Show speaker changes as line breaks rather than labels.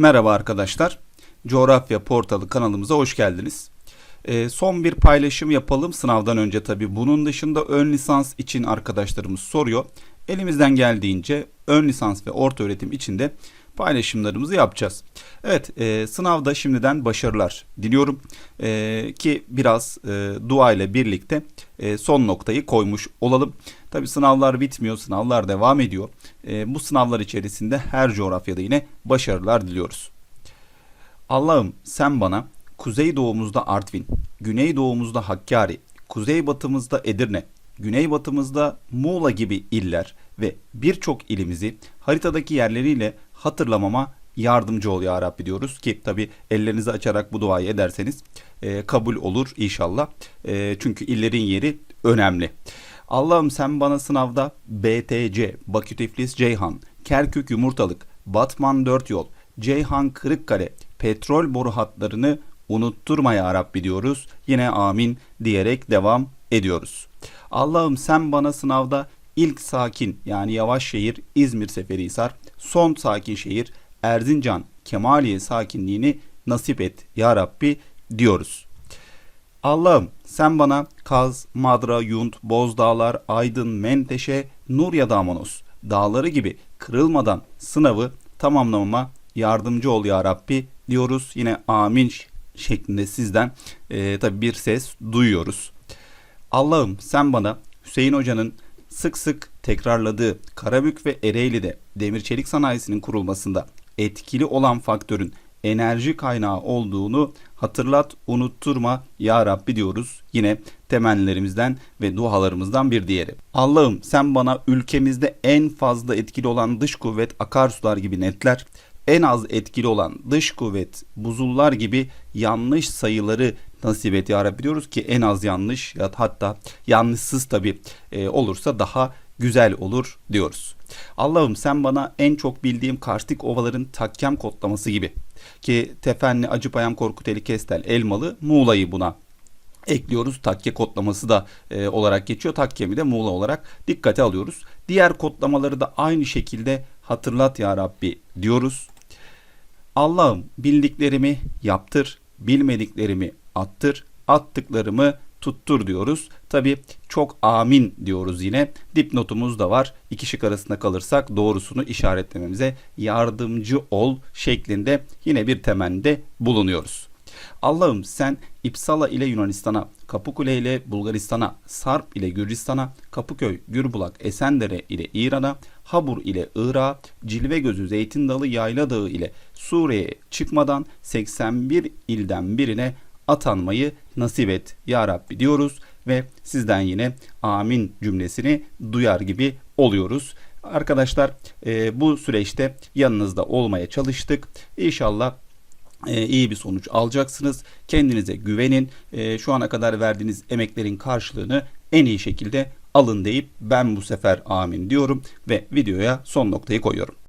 Merhaba arkadaşlar. Coğrafya Portalı kanalımıza hoş geldiniz. Ee, son bir paylaşım yapalım sınavdan önce tabi. Bunun dışında ön lisans için arkadaşlarımız soruyor. Elimizden geldiğince ön lisans ve orta öğretim için de paylaşımlarımızı yapacağız. Evet e, sınavda şimdiden başarılar diliyorum E, ki biraz e, dua ile birlikte e, son noktayı koymuş olalım. Tabi sınavlar bitmiyor sınavlar devam ediyor. E, bu sınavlar içerisinde her coğrafyada yine başarılar diliyoruz. Allah'ım sen bana kuzey doğumuzda Artvin, güney doğumuzda Hakkari, kuzey batımızda Edirne, güney batımızda Muğla gibi iller ve birçok ilimizi haritadaki yerleriyle hatırlamama yardımcı ol ya Rabbi diyoruz ki tabi ellerinizi açarak bu duayı ederseniz e, kabul olur inşallah. E, çünkü illerin yeri önemli. Allah'ım sen bana sınavda BTC, Bakü Tiflis Ceyhan, Kerkük Yumurtalık, Batman 4 Yol, Ceyhan Kırıkkale, petrol boru hatlarını unutturma ya Rabbi diyoruz. Yine amin diyerek devam ediyoruz. Allah'ım sen bana sınavda ilk sakin yani yavaş şehir İzmir Seferihisar, son sakin şehir Erzincan Kemaliye sakinliğini nasip et ya Rabbi diyoruz. Allah'ım sen bana Kaz, Madra, Yunt, Bozdağlar, Aydın, Menteşe, Nur ya da Amanos dağları gibi kırılmadan sınavı tamamlamama yardımcı ol ya Rabbi diyoruz. Yine amin şeklinde sizden e, tabi bir ses duyuyoruz. Allah'ım sen bana Hüseyin Hoca'nın sık sık tekrarladığı Karabük ve Ereğli'de demir çelik sanayisinin kurulmasında etkili olan faktörün enerji kaynağı olduğunu hatırlat, unutturma ya Rabbi diyoruz. Yine temennilerimizden ve dualarımızdan bir diğeri. Allah'ım sen bana ülkemizde en fazla etkili olan dış kuvvet akarsular gibi netler, en az etkili olan dış kuvvet buzullar gibi yanlış sayıları nasip et ya Rabbi diyoruz ki en az yanlış ya hatta yanlışsız tabi e, olursa daha güzel olur diyoruz. Allah'ım sen bana en çok bildiğim karstik ovaların takkem kodlaması gibi ki Tefenli, Acıpayam, Korkuteli, Kestel, Elmalı, Muğla'yı buna ekliyoruz. Takke kodlaması da e, olarak geçiyor. Takkemi de Muğla olarak dikkate alıyoruz. Diğer kodlamaları da aynı şekilde hatırlat ya Rabbi diyoruz. Allah'ım bildiklerimi yaptır, bilmediklerimi attır, attıklarımı tuttur diyoruz. Tabi çok amin diyoruz yine. Dipnotumuz da var. İki şık arasında kalırsak doğrusunu işaretlememize yardımcı ol şeklinde yine bir temelde bulunuyoruz. Allah'ım sen İpsala ile Yunanistan'a, Kapıkule ile Bulgaristan'a, Sarp ile Gürcistan'a, Kapıköy, Gürbulak, Esendere ile İran'a, Habur ile Irak'a, Cilve Gözü, Zeytin Dalı, Yayla Dağı ile Suriye'ye çıkmadan 81 ilden birine atanmayı nasip et ya Rabbi diyoruz ve sizden yine amin cümlesini duyar gibi oluyoruz. Arkadaşlar e, bu süreçte yanınızda olmaya çalıştık. İnşallah iyi bir sonuç alacaksınız. Kendinize güvenin. E, şu ana kadar verdiğiniz emeklerin karşılığını en iyi şekilde alın deyip ben bu sefer amin diyorum ve videoya son noktayı koyuyorum.